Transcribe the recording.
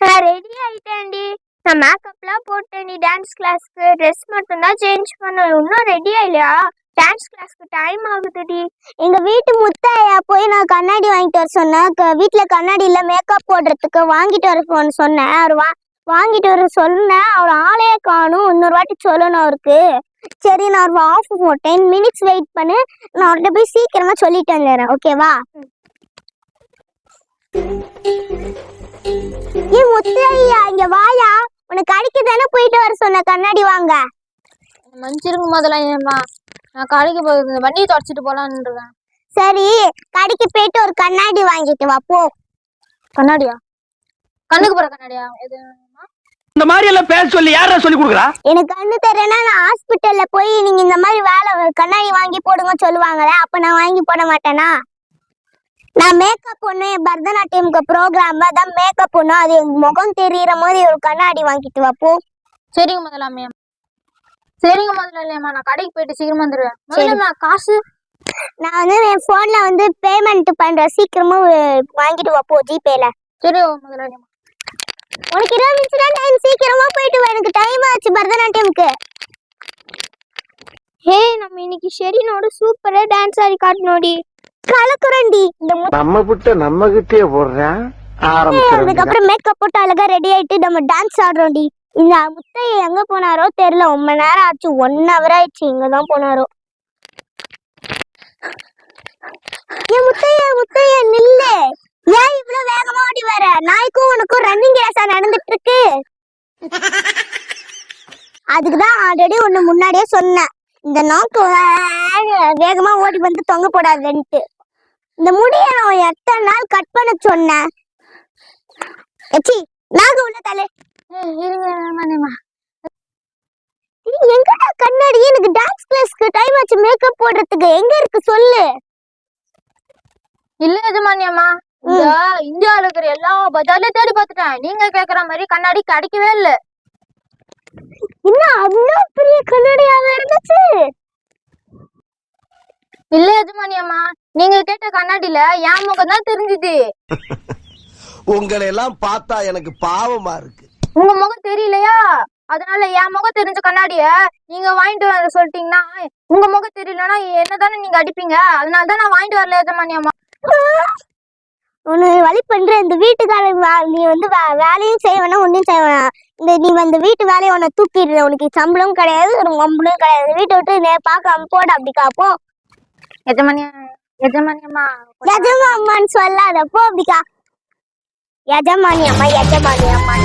நான் ரெடி ஆயிட்டேன்டி. நான் மேக்கப்லாம் போட்டேன்டி டான்ஸ் கிளாஸ்க்கு ட்ரெஸ் மட்டும் தான் சேஞ்ச் பண்ணணும் இன்னும் ரெடி ஆயிலையா டான்ஸ் கிளாஸ்க்கு டைம் ஆகுதுடி. எங்க வீட்டு முத்தாயா போய் நான் கண்ணாடி வாங்கிட்டு வர சொன்னேன் க- வீட்ல கண்ணாடி இல்ல மேக்கப் போடுறதுக்கு வாங்கிட்டு வர சொன்ன- சொன்னேன். அவர் வா வாங்கிட்டு வர சொன்னேன். அவர் ஆளே காணும். இன்னொரு வாட்டி சொல்லணும் அவருக்கு. சரி நான் ஒரு ஆஃப் டென் மினிட்ஸ் வெயிட் பண்ணு. நான் அவர்கிட்ட போய் சீக்கிரமா சொல்லிட்டு வந்துடுறேன். ஓகேவா ஏ முத்தையா இங்க வாயா. உனக்கு கடைக்கு தானே போயிட்டு வர சொன்ன? கண்ணாடி வாங்க. மன்னிச்சிருங்க முதலாளியம்மா நான் கடைக்கு போய் வண்டியை தொடச்சிட்டு போலான்னு இருக்கேன் சரி கடைக்கு போயிட்டு ஒரு கண்ணாடி வாங்கிட்டு வா. போ. கண்ணாடியா? கண்ணுக்கு போற கண்ணாடியா? எது? இந்த மாதிரி எல்லாம் பேச சொல்லி யாரா சொல்லி கொடுக்குறா? எனக்கு கண்ணு தெரியனா நான் ஹாஸ்பிட்டல்ல போய் நீங்க இந்த மாதிரி வேலை கண்ணாடி வாங்கி போடுங்க சொல்லுவாங்களே அப்ப நான் வாங்கி போட மாட்டேனா? நான் மேக்கப் பொண்ணு பரதநாட்டியம்க்கு ப்ரோக்ராம் தான் மேக்கப் பொண்ணு அது என் முகம் தெரியற மாதிரி ஒரு கண்ணாடி வாங்கிட்டு வா போ. சரிங்க முதலாமையா சரிங்க முதலாளியம்மா நான் கடைக்கு போயிட்டு சீக்கிரமா வந்துடுவேன் முதலாமா காசு? நான் வந்து என் போன்ல வந்து பேமெண்ட் பண்றேன் சீக்கிரமா வாங்கிட்டு வா போ ஜிபேல. சரி முதலாளியம்மா உனக்கு இருபது நிமிஷம் தான் டைம் சீக்கிரமா போயிட்டு வா எனக்கு டைம் ஆச்சு பரதநாட்டியம்க்கு ஹே நம்ம இன்னைக்கு ஷெரினோட சூப்பரா டான்ஸ் ஆடி காட்டணும்டி. கலக்குறண்டி இந்த நம்ம புட்ட நம்ம கிட்டே போடுறேன். அதுக்கப்புறம் மேக்கப் போட்டு அழகா ரெடி ஆயிட்டு நம்ம டான்ஸ் ஆடுறோம்டி. இந்த முத்தைய எங்க போனாரோ தெரியல. ரொம்ப நேரம் ஆச்சு. ஒன் ஹவர் ஆயிடுச்சு. இங்க தான் போனாரோ. ஏன் முத்தைய முத்தைய நில்லு. ஏன் இவ்வளவு வேகமா ஓடி வர? நாய்க்கும் உனக்கும் ரன்னிங் ரேஸா நடந்துட்டு இருக்கு அதுக்குதான் ஆல்ரெடி ஒண்ணு முன்னாடியே சொன்னேன். இந்த நோக்கு வேகமா ஓடி வந்து தொங்க போடாதுன்ட்டு. இந்த முடிய நான் எத்தனை நாள் கட் பண்ண சொன்னேன்? எச்சி நாக உள்ள தலை எங்கடா கண்ணாடி? எனக்கு டான்ஸ் கிளாஸ்க்கு டைம் ஆச்சு மேக்கப் போடுறதுக்கு. எங்க இருக்கு? சொல்லு. இல்ல எஜமானியம்மா இந்த இந்தியாவுல இருக்கிற எல்லா பஜார்லயும் தேடி பார்த்துட்டேன். நீங்க கேக்குற மாதிரி கண்ணாடி கிடைக்கவே இல்ல. இன்னும் அவ்வளோ பெரிய கண்ணாடியாவே இருந்துச்சு? இல்ல எஜமானியம்மா நீங்க கேட்ட கண்ணாடியில என் முகம் தான் தெரிஞ்சுது. உங்களை எல்லாம் பார்த்தா எனக்கு பாவமா இருக்கு. உங்க முகம் தெரியலையா? அதனால என் முகம் தெரிஞ்ச கண்ணாடிய நீங்க வாங்கிட்டு வர சொல்லிட்டீங்கன்னா உங்க முகம் தெரியலன்னா என்னதானே நீங்க அடிப்பீங்க? அதனால தான் நான் வாங்கிட்டு வரல எஜமானியம்மா உன்னை வழி பண்ற இந்த வீட்டுக்காரன் நீ வந்து வேலையும் செய்ய வேணாம் ஒன்றும் செய்ய வேணாம். இந்த நீ இந்த வீட்டு வேலையை உன்னை தூக்கிடுற. உனக்கு சம்பளம் கிடையாது ஒரு ஒம்பளும் கிடையாது. வீட்டை விட்டு நே பார்க்காம போட அப்படி காப்போம். எஜமானியா எஜமானியம்மா எஜமானியம்மான்னு சொல்லாத போ அப்படிக்கா எஜமானி அம்மா எஜமானி அம்மா